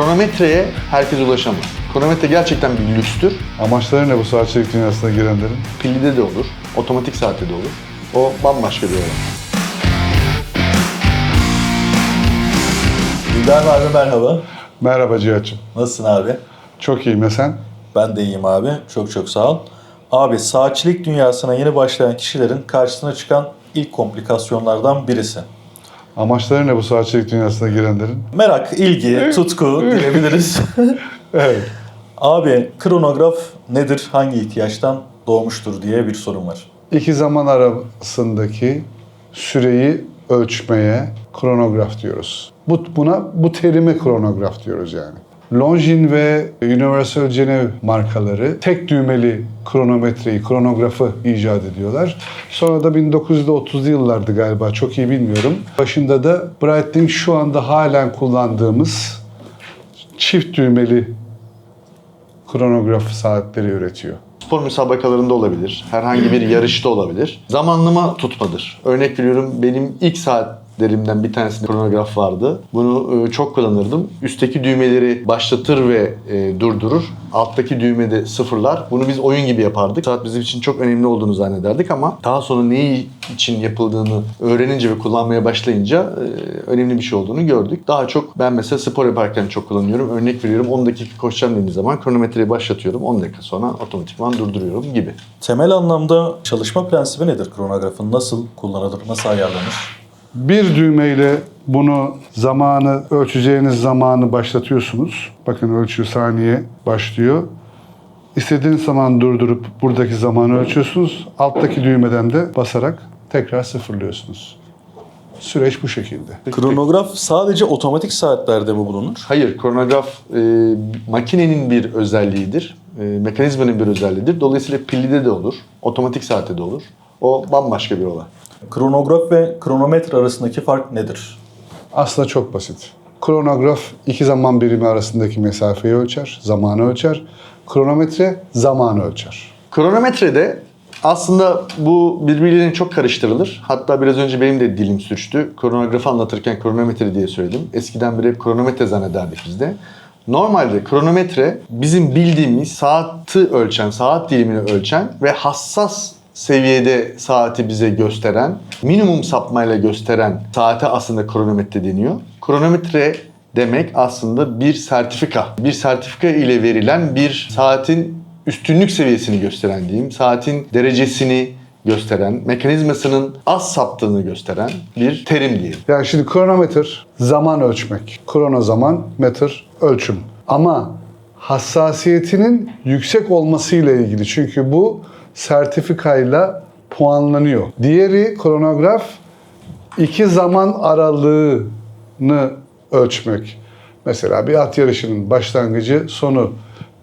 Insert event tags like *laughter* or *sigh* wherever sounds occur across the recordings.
Kronometreye herkes ulaşamaz. Kronometre gerçekten bir lükstür. Amaçları ne bu saatçilik dünyasına girenlerin? Pilli de olur, otomatik saatte de olur. O bambaşka bir olay. İbrahim abi merhaba. Merhaba Cihat'cığım. Nasılsın abi? Çok iyiyim ya sen? Ben de iyiyim abi. Çok çok sağ ol. Abi saatçilik dünyasına yeni başlayan kişilerin karşısına çıkan ilk komplikasyonlardan birisi. Amaçları ne bu saatçilik dünyasına girenlerin? Merak, ilgi, tutku diyebiliriz. *laughs* Evet. abi kronograf nedir, hangi ihtiyaçtan doğmuştur diye bir sorun var. İki zaman arasındaki süreyi ölçmeye kronograf diyoruz. Bu, buna bu terime kronograf diyoruz yani. Longines ve Universal Geneve markaları tek düğmeli kronometreyi, kronografı icat ediyorlar. Sonra da 1930'lu yıllardı galiba çok iyi bilmiyorum. Başında da Breitling şu anda halen kullandığımız çift düğmeli kronograf saatleri üretiyor. Spor müsabakalarında olabilir, herhangi bir yarışta olabilir. Zamanlama tutmadır. Örnek veriyorum benim ilk saatlerimden bir tanesinde kronograf vardı. Bunu e, çok kullanırdım. Üstteki düğmeleri başlatır ve e, durdurur. Alttaki düğmede sıfırlar. Bunu biz oyun gibi yapardık. Saat bizim için çok önemli olduğunu zannederdik ama daha sonra neyi için yapıldığını öğrenince ve kullanmaya başlayınca e, önemli bir şey olduğunu gördük. Daha çok ben mesela spor yaparken çok kullanıyorum. Örnek veriyorum 10 dakika koşacağım dediğim zaman kronometreyi başlatıyorum. 10 dakika sonra otomatikman durduruyorum gibi. Temel anlamda çalışma prensibi nedir kronografın? Nasıl kullanılır, nasıl ayarlanır? Bir düğmeyle bunu zamanı, ölçeceğiniz zamanı başlatıyorsunuz. Bakın ölçü saniye başlıyor. İstediğiniz zaman durdurup buradaki zamanı ölçüyorsunuz. Alttaki düğmeden de basarak tekrar sıfırlıyorsunuz. Süreç bu şekilde. Kronograf sadece otomatik saatlerde mi bulunur? Hayır, kronograf e, makinenin bir özelliğidir. E, mekanizmanın bir özelliğidir. Dolayısıyla pilli de olur, otomatik saatte de olur. O bambaşka bir olay. Kronograf ve kronometre arasındaki fark nedir? Aslında çok basit. Kronograf iki zaman birimi arasındaki mesafeyi ölçer, zamanı ölçer. Kronometre zamanı ölçer. Kronometrede aslında bu birbirlerine çok karıştırılır. Hatta biraz önce benim de dilim sürçtü. Kronografı anlatırken kronometre diye söyledim. Eskiden beri hep kronometre zannederdik biz de. Normalde kronometre bizim bildiğimiz saati ölçen, saat dilimini ölçen ve hassas seviyede saati bize gösteren, minimum sapmayla gösteren saate aslında kronometre deniyor. Kronometre demek aslında bir sertifika. Bir sertifika ile verilen bir saatin üstünlük seviyesini gösteren diyeyim, saatin derecesini gösteren, mekanizmasının az saptığını gösteren bir terim diyelim. Yani şimdi kronometre zaman ölçmek. Krono zaman, metre ölçüm. Ama hassasiyetinin yüksek olmasıyla ilgili. Çünkü bu sertifikayla puanlanıyor. Diğeri kronograf iki zaman aralığını ölçmek. Mesela bir at yarışının başlangıcı, sonu,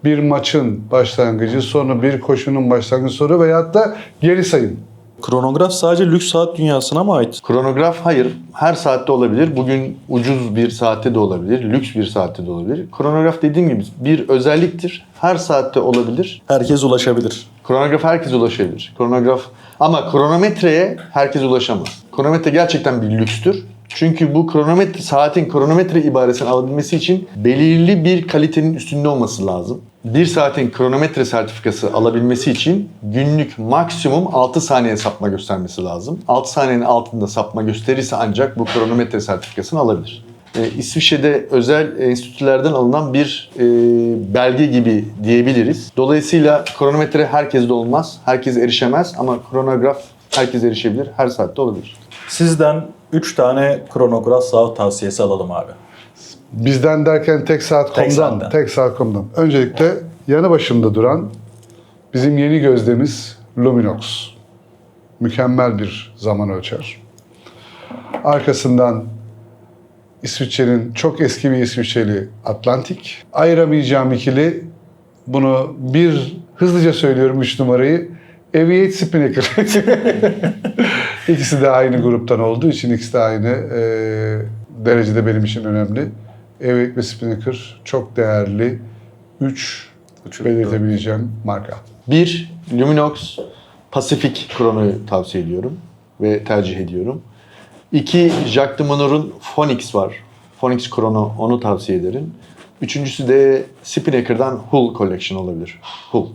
bir maçın başlangıcı, sonu, bir koşunun başlangıcı, sonu veyahut da geri sayım. Kronograf sadece lüks saat dünyasına mı ait? Kronograf hayır, her saatte olabilir. Bugün ucuz bir saatte de olabilir, lüks bir saatte de olabilir. Kronograf dediğim gibi bir özelliktir. Her saatte olabilir. Herkes ulaşabilir. Kronograf herkes ulaşabilir. Kronograf ama kronometreye herkes ulaşamaz. Kronometre gerçekten bir lükstür. Çünkü bu kronometre saatin kronometre ibaresini alabilmesi için belirli bir kalitenin üstünde olması lazım. Bir saatin kronometre sertifikası alabilmesi için günlük maksimum 6 saniye sapma göstermesi lazım. 6 saniyenin altında sapma gösterirse ancak bu kronometre sertifikasını alabilir. Ee, İsviçre'de özel enstitülerden alınan bir e, belge gibi diyebiliriz. Dolayısıyla kronometre herkeste olmaz, herkes erişemez ama kronograf herkes erişebilir, her saatte olabilir. Sizden 3 tane kronograf saat tavsiyesi alalım abi. Bizden derken tek saat komdan, tek saat komdan. Öncelikle yanı başında duran bizim yeni gözdemiz Luminox. Mükemmel bir zaman ölçer. Arkasından İsviçre'nin çok eski bir İsviçreli Atlantik. Ayıramayacağım ikili bunu bir hızlıca söylüyorum 3 numarayı. Aviate Spinnaker. *laughs* ikisi de aynı gruptan olduğu için ikisi de aynı e, derecede benim için önemli. Aviate ve Spinnaker çok değerli 3 Üçü- belirtebileceğim marka. Bir, Luminox Pacific Chrono'yu tavsiye ediyorum ve tercih ediyorum. İki, Jacques de Monor'un Phoenix var. Phoenix Chrono, onu tavsiye ederim. Üçüncüsü de Spinnaker'dan Hull Collection olabilir. Hull.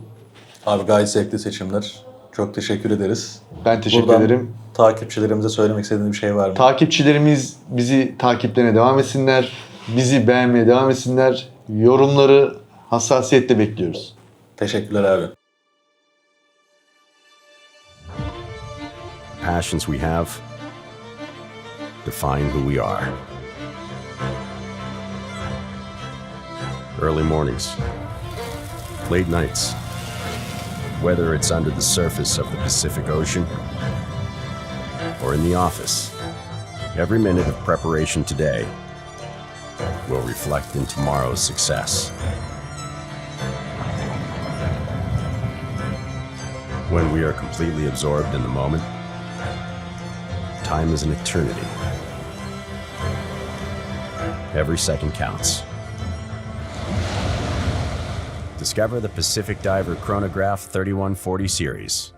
Abi gayet zevkli seçimler. Çok teşekkür ederiz. Ben teşekkür Buradan ederim. takipçilerimize söylemek istediğiniz bir şey var mı? Takipçilerimiz bizi takiplerine devam etsinler. Bizi beğenmeye devam etsinler. Yorumları hassasiyetle bekliyoruz. Teşekkürler abi. passions we have define who we are. Early mornings, late nights, whether it's under the surface of the Pacific Ocean or in the office, every minute of preparation today will reflect in tomorrow's success. When we are completely absorbed in the moment, time is an eternity. Every second counts. Discover the Pacific Diver Chronograph 3140 series.